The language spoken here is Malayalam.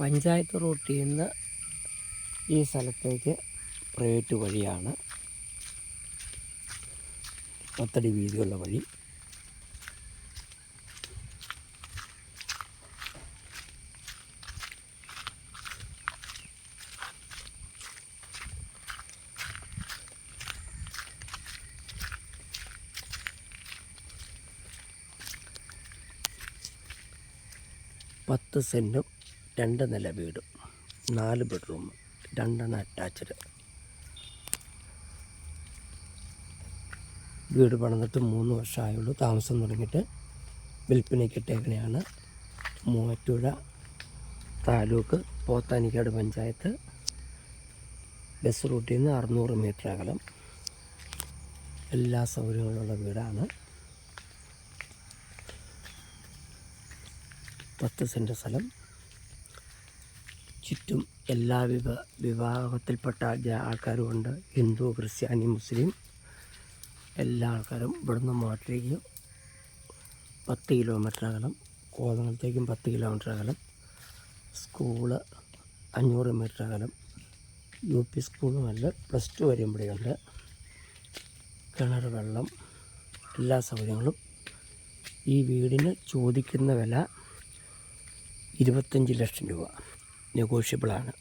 പഞ്ചായത്ത് റൂട്ടിൽ നിന്ന് ഈ സ്ഥലത്തേക്ക് പ്രൈവറ്റ് വഴിയാണ്. പത്തടി വീതിയുള്ള വഴി. പത്ത് സെന്റും രണ്ട് നില വീടും നാല് ബെഡ്റൂം രണ്ടെണ്ണം അറ്റാച്ച്ഡ്. വീട് പണിതിട്ട് മൂന്ന് വർഷമായുള്ളൂ. താമസം തുടങ്ങിയിട്ട് വിൽപ്പനയ്ക്ക് ഇട്ടേക്കണെയാണ്. മൂവാറ്റുപുഴ താലൂക്ക് പോത്താനിക്കാട് പഞ്ചായത്ത്. ബസ് റൂട്ടിൽ നിന്ന് അറുന്നൂറ് മീറ്റർ അകലം. എല്ലാ സൗകര്യങ്ങളുള്ള വീടാണ്. പത്ത് സെന്റ് സ്ഥലം. ചുറ്റും എല്ലാ വിഭ വിഭാഗത്തിൽപ്പെട്ട ആൾക്കാരുമുണ്ട്. ഹിന്ദു ക്രിസ്ത്യാനി മുസ്ലിം. എല്ലാ ആൾക്കാരും ഇവിടുന്ന് മാറ്റിലേക്ക് പത്ത് കിലോമീറ്റർ അകലം കോതങ്ങളത്തേക്കും പത്ത് കിലോമീറ്റർ അകലം സ്കൂൾ അഞ്ഞൂറ് മീറ്റർ അകലം യു പി സ്കൂളും അല്ല പ്ലസ് ടു വരെ ഇവിടെയുണ്ട്. കിണർ വെള്ളം എല്ലാ സൗകര്യങ്ങളും. ഈ വീടിന് ചോദിക്കുന്ന വില ഇരുപത്തഞ്ച് ലക്ഷം രൂപ. നെഗോഷ്യബിളാണ്.